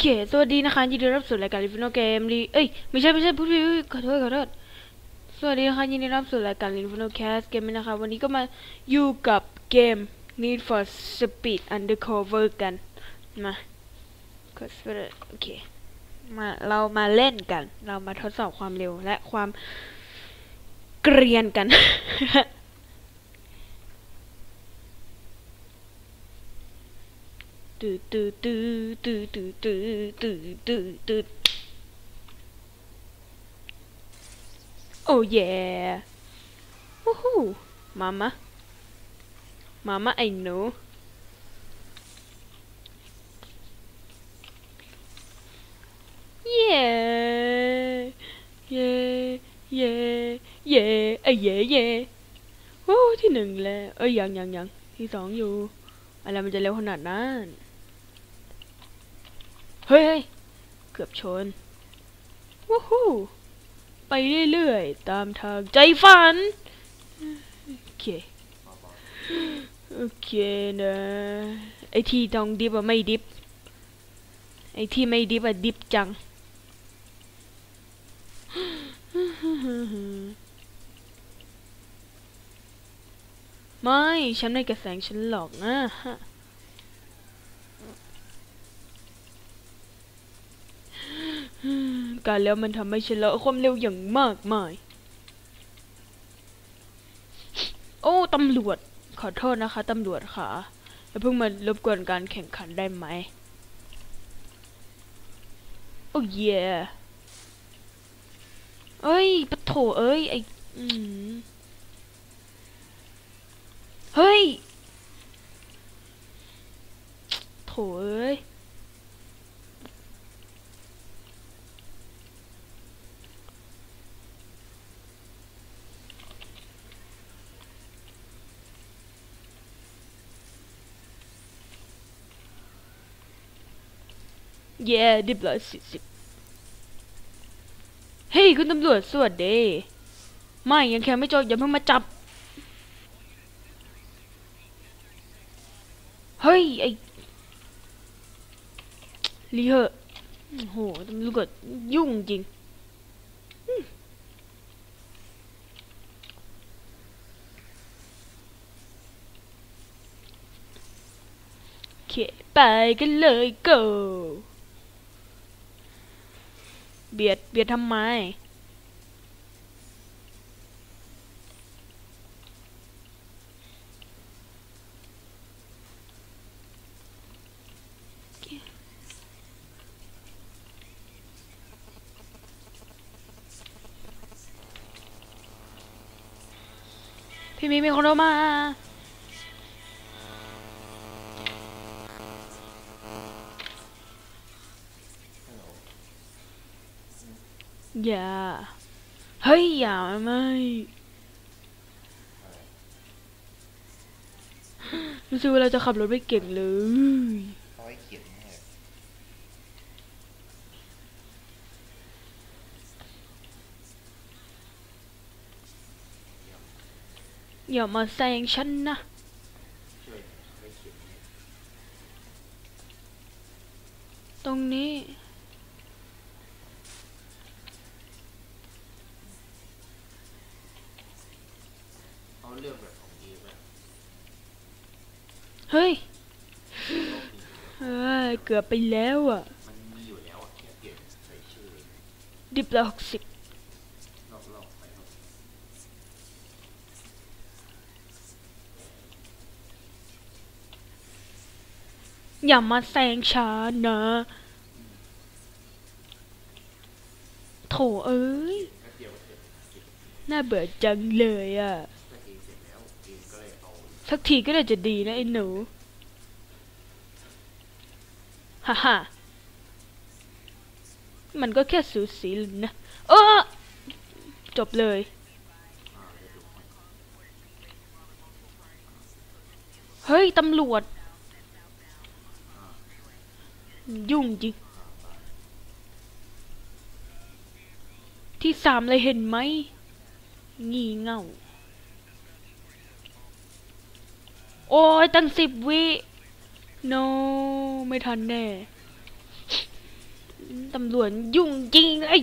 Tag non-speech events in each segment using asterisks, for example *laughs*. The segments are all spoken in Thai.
เค สวัสดีนะคะยินดีรับสู่รายการรีวิวเกมรีเอ้ย ไม่ใช่ไม่ใช่พูดผิดขอโทษขอโทษ สวัสดีนะคะยินดีรับสู่รายการรีวิวแคสเกมนะคะ วันนี้ก็มาอยู่กับเกม Need for Speed Undercover กัน มาก็โอเค มาเรามาเล่นกัน เรามาทดสอบความเร็วและความเกรียนกัน ตืดตืดตืดตืดตืดตืดตืดตืดตืดโอ้เย่วู้ฮู้มามามามาไอ้หนูเย่เย่เย่เย่ไอ้เย่เย่โอ้ที่หนึ่งแล้วเอ้ยยังยังยังที่สองอยู่อะไรมันจะเร็วขนาดนั้น เฮ้ยเฮ้ย เกือบชนวู้ฮู้ไปเรื่อยๆ ตามทางใจฝัน โอเค โอเคนะ ไอที่ต้องดิบอะไม่ดิบ ไอที่ไม่ดิบอะดิบจัง ไม่ ฉันไม่กระแสงฉันหลอกนะฮะ การแล้วมันทำให้ฉันละความเร็วอย่างมากมาย โอ้ตำรวจ ขอโทษนะคะตำรวจค่ะอย่าเพิ่งมารบกวนการแข่งขันได้ไหม โอ้เย่เอ้ยปะโถเอ้ยไออืมเฮ้ย โถเอ้ย เย่ดิบร้อยสี่สิบเฮ้ยคุณตำรวจสวัสดีไม่ยังแค่ไม่จบอย่าเพิ่งมาจับ เฮ้ยไอ้ลีเหอะโหตำรวจยุ่งจริงโอเคไปกันเลย go เบียด เบียดทำไม พี่มีมีคนโทรมา อย่า เฮ้ย อย่าไม่รู้สึกว่าเราจะขับรถไม่เก่งเลยเขาให้เขียนให้อย่ามาแซงฉันนะช่วยเขาให้เขียนให้ตรงนี้ กือบไปแล้วอะดิบละหกสิบอย่ามาแซงช้านะ โถเอ้ย น่าเบื่อจังเลยอะ สักทีก็ได้จะดีนะไอ้หนู ฮ่าฮ่ามันก็แค่สูสีนะเออจบเลยเดี๋ยวดูให้เฮ้ย ตำรวจ ยุ่งจริง ที่สามเลยเห็นไหม งี่เง่า โอ้ยตั้งสิบวิ โนไม่ทันแน่ ตำรวจยุ่งจริงเลย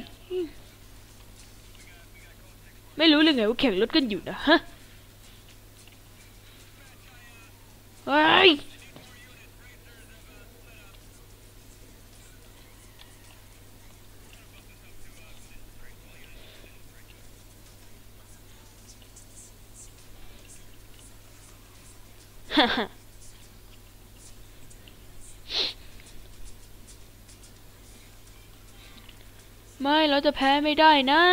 ไม่รู้เลยไงว่าแข่งรถกันอยู่นะฮะเฮ้ยฮ่าฮ่าไม่ เราจะแพ้ไม่ได้นะ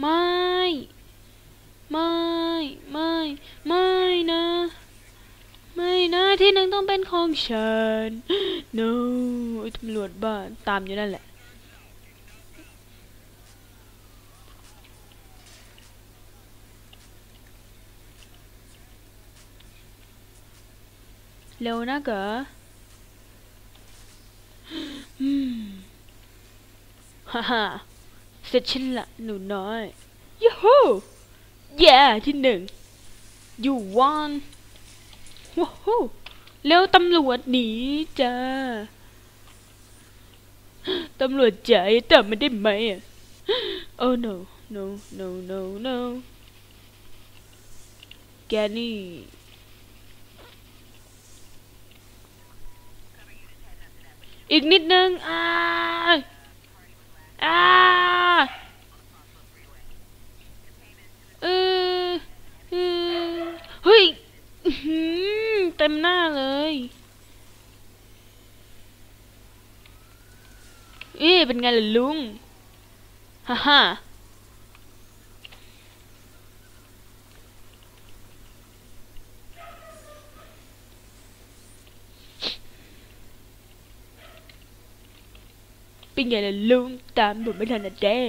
ไม่ ไม่ ไม่ ไม่นะ ไม่นะที่หนึ่งต้องเป็นของฉัน no ตำรวจบ้านตามอยู่นั่นแหละ เร็วนะเก๋ออืมฮ่าฮ่าเสร็จฉันละหนูน้อยยูฮูแย่ที่หนึ่ง you won ว้าวแล้วตำรวจหนีจ้าตำรวจจ๋าแต่ไม่ได้ไหมอะ oh no no no no no แกนี่ อีกนิดนึงอ่าอ่าเออเออเฮ้ยเต็มหน้าเลยเอ๊ะเป็นไงล่ะลุงฮ่าฮ่า เป็นไงล่ะลุงตามผมไม่ทันนะเด้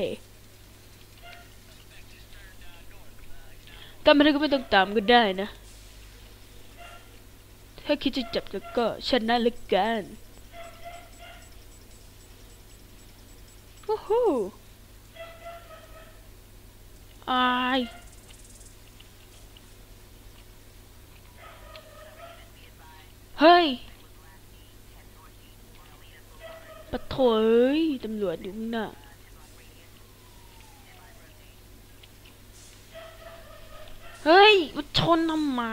ตามไม่ได้ก็ไม่ต้องตามก็ได้นะ ถ้าคิดจะจับแล้วก็ชนะละกันโอ้โหอายเฮ้ย ปะโถเอ้ยตำรวจอยู่งหน้าเฮ้ยมาชนทำไม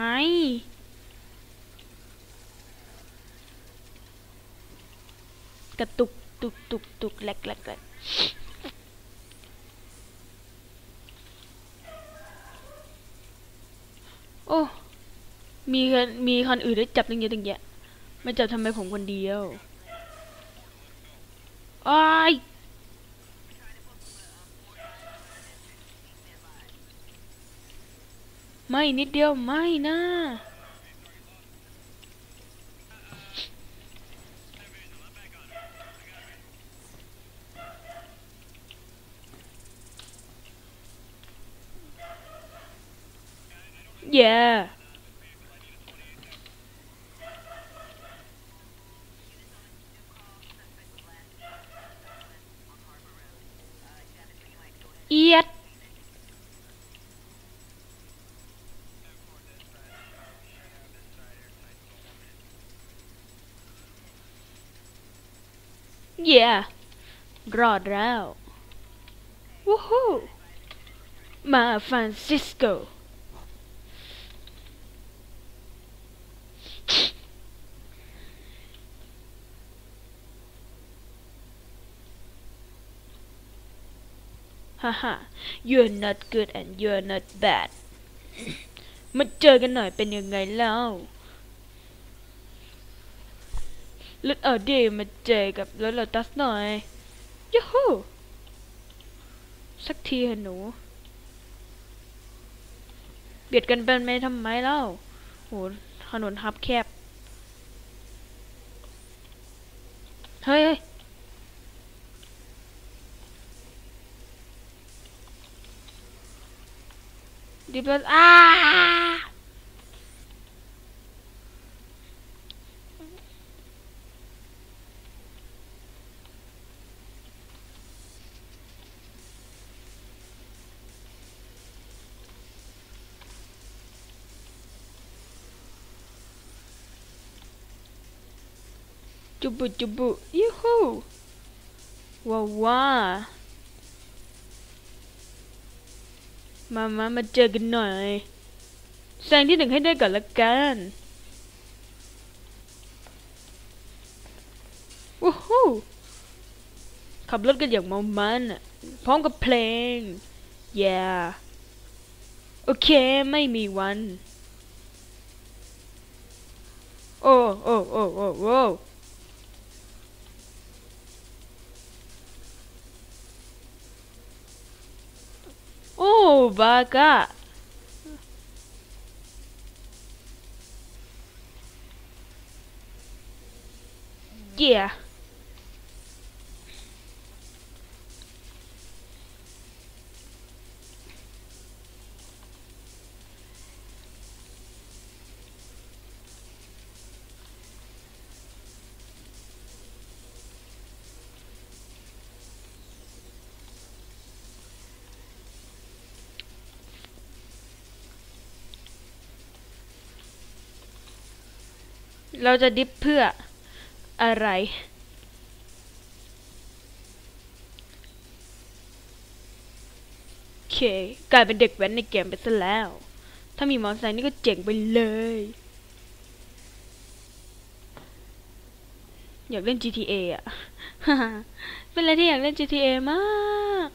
กระตุกตุกตุกตุกแหลกแหลกแหลกโอ้ มีคนมีคนอื่นได้จับตั้งเยอะตั้งแยะ ไม่จับทำไมผมคนเดียว อ้ายไม่นิดเดียวไม่นะ Yeah. Yet. Yeah รอดแล้ววู้ฮู้มาฟรานซิสโกฮ่าฮ่า you're not good and you're not bad มาเจอกันหน่อยเป็นยังไงเล่า รถเอาดีมาเจอกับรถโลตัสหน่อยยูฮูสักทีเหอะหนู เบียดกันเป็นไหมทำไมเล่าโหถนนฮับแคบ เฮ้ยดิบแล้วอ้า จุบุจุบุยูฮูว้าวว้ามามามาเจอกันหน่อยแซงที่หนึ่งให้ได้ก่อนละกันว้ฮูขับรถกันอย่างเมามันอะพร้อมกับเพลง yeah โอเค ไม่มีวัน โอ้โอ้โอ้โอ้โอ้ โอ้บากะ yeah เราจะดิฟเพื่ออะไร โอเค กลายเป็นเด็กแว้นในเกมไปซะแล้ว ถ้ามีมอเตอร์ไซค์นี่ก็เจ๋งไปเลย อยากเล่น GTA อะ เป็นอะไรที่อยากเล่น GTA มาก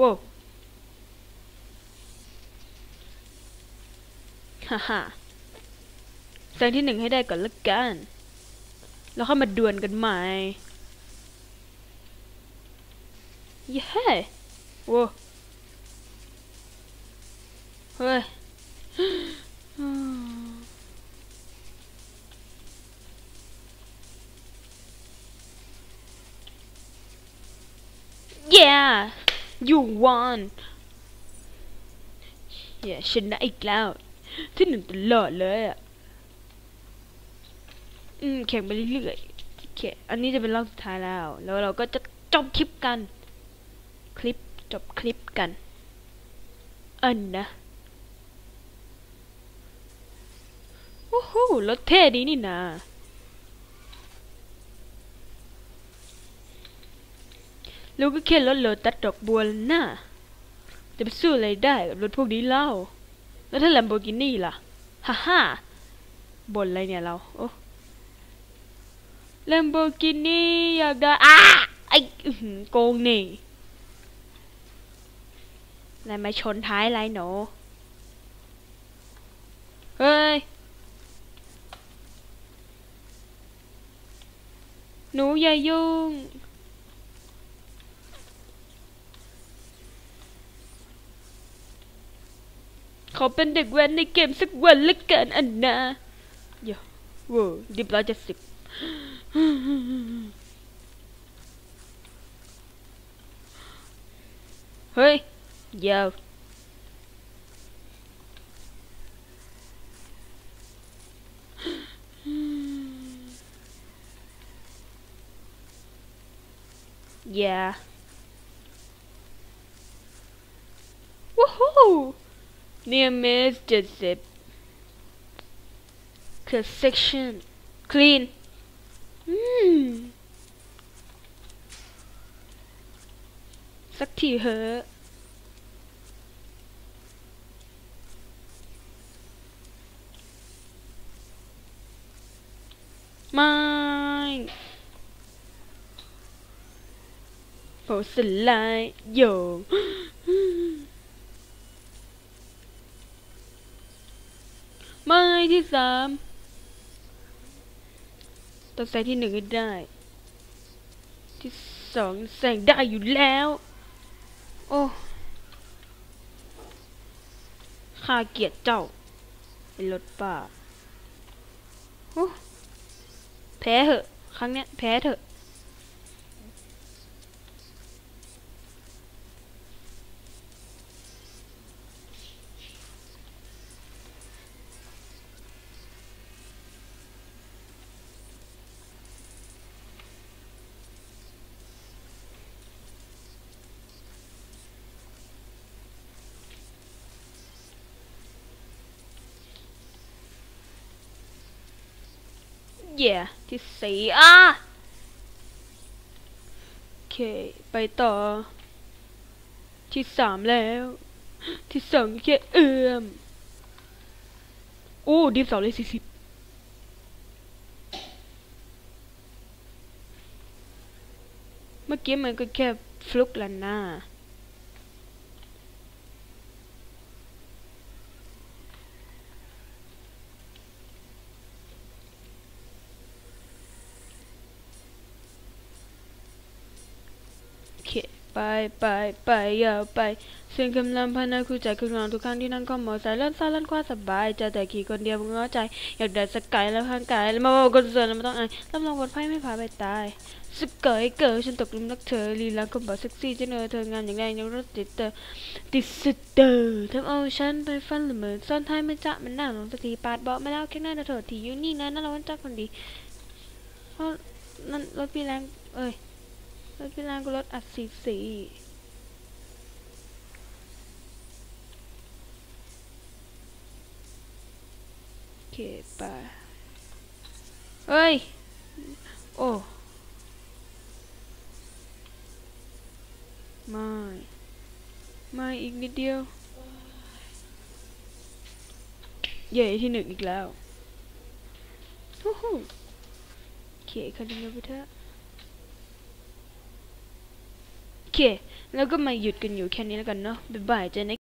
ว้าวฮ่าฮ่า แซงที่หนึ่งให้ได้ก่อนละกัน แล้วค่อยมาดวลกันใหม่เย้โว้เฮ้ย yeah you won เย้ชนะอีกแล้ว ที่หนึ่งตลอดเลยอะ แข่งไปเรื่อยๆโอเคอันนี้จะเป็นรอบสุดท้ายแล้ว แล้วเราก็จะจบคลิปกัน คลิปจบคลิปกันอันนะโอ้โหรถเท่ดีนี่นะลูกก็แค่รถโลตัสดอกบัวน่ะจะไปสู้อะไรได้กับรถพวกนี้เล่า แล้วถ้าลัมโบกินี่ล่ะ ฮ่าฮ่าบ่นอะไรเนี่ยเรา โอ้ ลมโบกินี่อยากได้อ้าไอ้โกงนี่อะไรมาชนท้ายไรหนูเฮ้ย หนูอย่ายุ่ง ขอเป็นเด็กแว้นในเกมสักวันละกันอันนะเดี๋ยวโว้ดิบร้อยเจ็ดสิบ *laughs* Hey, yo. *gasps* yeah. Woohoo! Near miss just Construction. Section clean. ทีเหอะไม่โผสลายโยไม่ที่สามต้องใส่ที่หนึ่งให้ได้ ที่สองแสงได้อยู่แล้ว โอ้ข้าเกียดเจ้าไอ้รถป่าโอ้แพ้เหอะ ครั้งเนี้ยแพ้เถอะ เย่ที่สี่อะโอเค ไปต่อ ที่สามแล้ว ที่สองแค่เอื้อมโอ้ดิฟสองเลยสี่สิบเมื่อกี้มันก็แค่ฟลุกลันหน้า โอเค ไปไปไปยาไปเสียงกำลังพานาคู่ใจคืองนทุกครั้งที่นั่งข้อมอสายเลื่อนซ้ายเลื่อนขวาสบายใจแต่ขี่คนเดียวมึงง้อใจ อยากได้สกายแล้วข้างกายแล้วมาบอกคนเสือแล้วไม่ต้องอายรับรองบนไพ่ไม่พาไปตายสกายเกิดฉันตกหลุมรักเธอลีลาคนบอกเซ็กซี่จะเนอเธองามอย่างแรยังรถติดเตอร์ติดสเตอร์ทำเอาฉันไปฟันละเมอซ่อนท้ายไม่จะมันหน้าลงสักทีปาดเบาะมาแล้วแค่หน้าเธอที่อยู่นี่นะนั่นเราวันจักคนดีเพราะนั่นรถพี่แรงเอ้ย รถพี่แรงก็รถอัดสีสีโอเคไปเฮ้ย โอ้ไม่ไม่อีกนิดเดียว เย่ที่หนึ่งอีกแล้วฮู้ฮู้โอเคคันนี้ไปเถอะ โอเค แล้วก็มาหยุดกันอยู่แค่นี้แล้วกันเนาะบ๊ายบายเจอใน